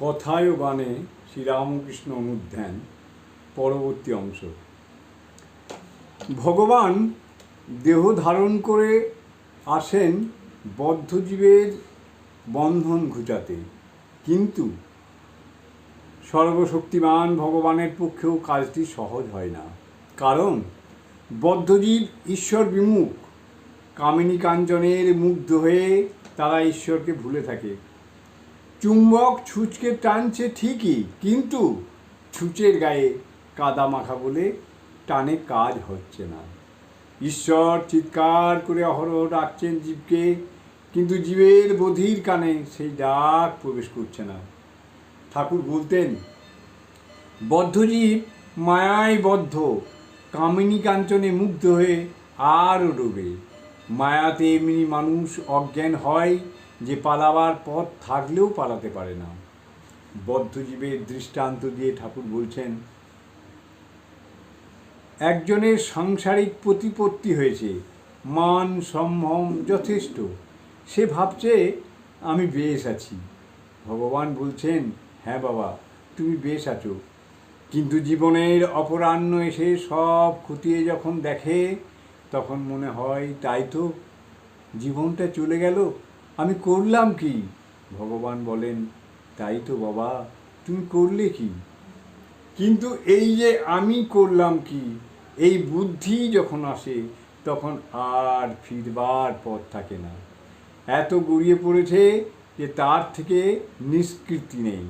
কথায় গানে শ্রীরামকৃষ্ণ অনুধ্যান, পরবর্তী অংশ। ভগবান দেহ ধারণ করে আসেন বদ্ধজীবের বন্ধন ঘুচাতে। কিন্তু সর্বশক্তিমান ভগবানের পক্ষেও কাজটি সহজ হয় না। কারণ বদ্ধজীব ঈশ্বর বিমুখ। কামিনী কাঞ্চনের মুগ্ধ হয়ে তারা ঈশ্বরকে ভুলে থাকে। চুম্বক ছুঁচকে টানছে ঠিকই, কিন্তু ছুঁচের গায়ে কাদা মাখা বলে টানে কাজ হচ্ছে না। ঈশ্বর চিৎকার করে অহরহ ডাকছেন জীবকে, কিন্তু জীবের বধির কানে সেই ডাক প্রবেশ করছে না। ঠাকুর বলতেন বদ্ধজীব মায়ায় বদ্ধ, কামিনী কাঞ্চনে মুগ্ধ হয়ে আরও ডোবে। মায়াতে এমনি মানুষ অজ্ঞান হয় যে পালাবার পথ থাকলেও পালাতে পারে না। বদ্ধজীবের দৃষ্টান্ত দিয়ে ঠাকুর বলছেন, একজনের সাংসারিক প্রতিপত্তি হয়েছে, মান সম্ভ্রম যথেষ্ট। সে ভাবছে, আমি বেশ আছি। ভগবান বলছেন হ্যাঁ বাবা, তুমি বেশ আছো। কিন্তু জীবনের অপরাহ্ন এসে সব খুঁটিয়ে যখন দেখে, তখন মনে হয়, তাই তো জীবনটা চলে গেল। আমি করলাম কি? ভগবান বলেন, তাই তো বাবা, তুমি করলে কি? কিন্তু এই যে আমি করলাম কি, এই বুদ্ধি যখন আসে, তখন আর ফিরবার পথ থাকে না। এত গড়িয়ে পড়েছে যে তার থেকে নিষ্কৃতি নেই।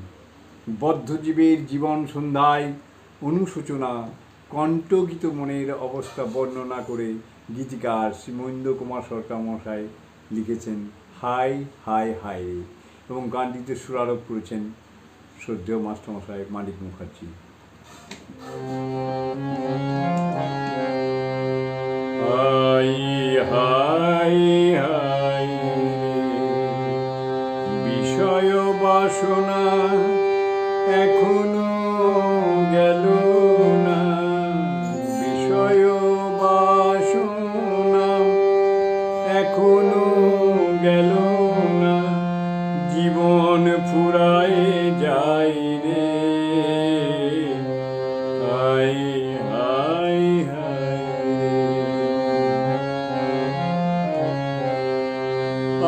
বদ্ধজীবের জীবন সন্ধ্যায় অনুশোচনা কণ্ঠগীত মনের অবস্থা বর্ণনা করে গীতিকার শ্রীমৈন্দ্র কুমার সরকার মশাই লিখেছেন হাই হাই হাই এবং গানটিতে সুরারোপ করেছেন শ্রদ্ধেয় মাস্টারমশাই মানিক মুখার্জি।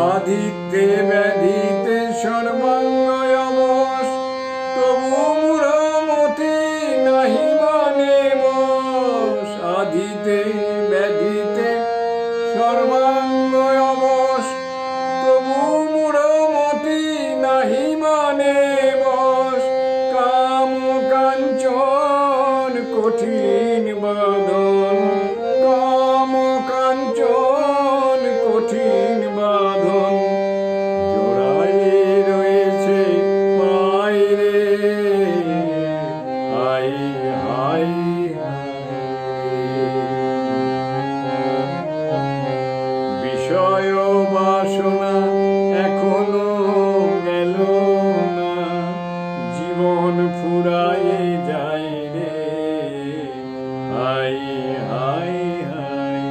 আদিত্যে ব্যাধিতে সর্বাঙ্গ এখনও গেল না। জীবন ফুরায়ে যায় রে। হাই হাই হাই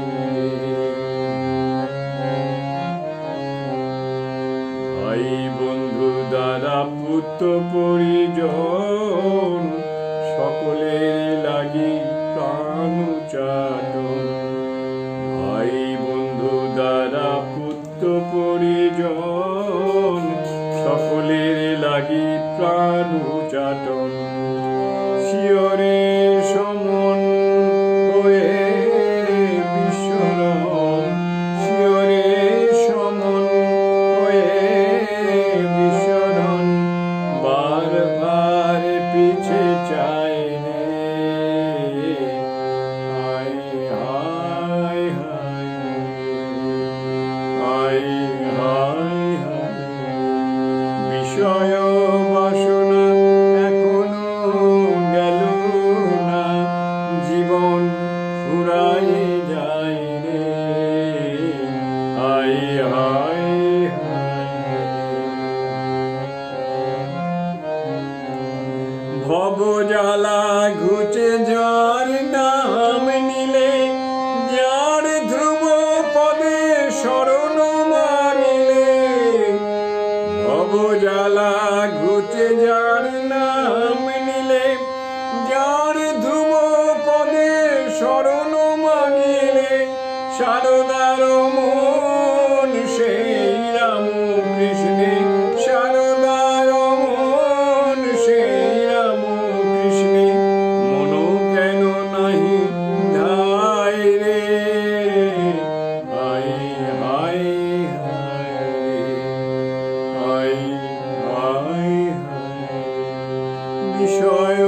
ভাই বন্ধু, দাদা, পুত্র, পরিজন, সকলের লাগি প্রাণ চাটন ভাই বন্ধু, দাদা, পুত্র, পরিজন লাগি ভব জ্বালা ঘুচে যার নাম নিলে, যার ধ্রুব পদে শরণ মানিলে। ভব জ্বালা ঘুচে যার নাম নিলে, যার ধ্রুব পদে শরণ মাগিলে সারদার মন সেই বিষয় বাসনা এখনো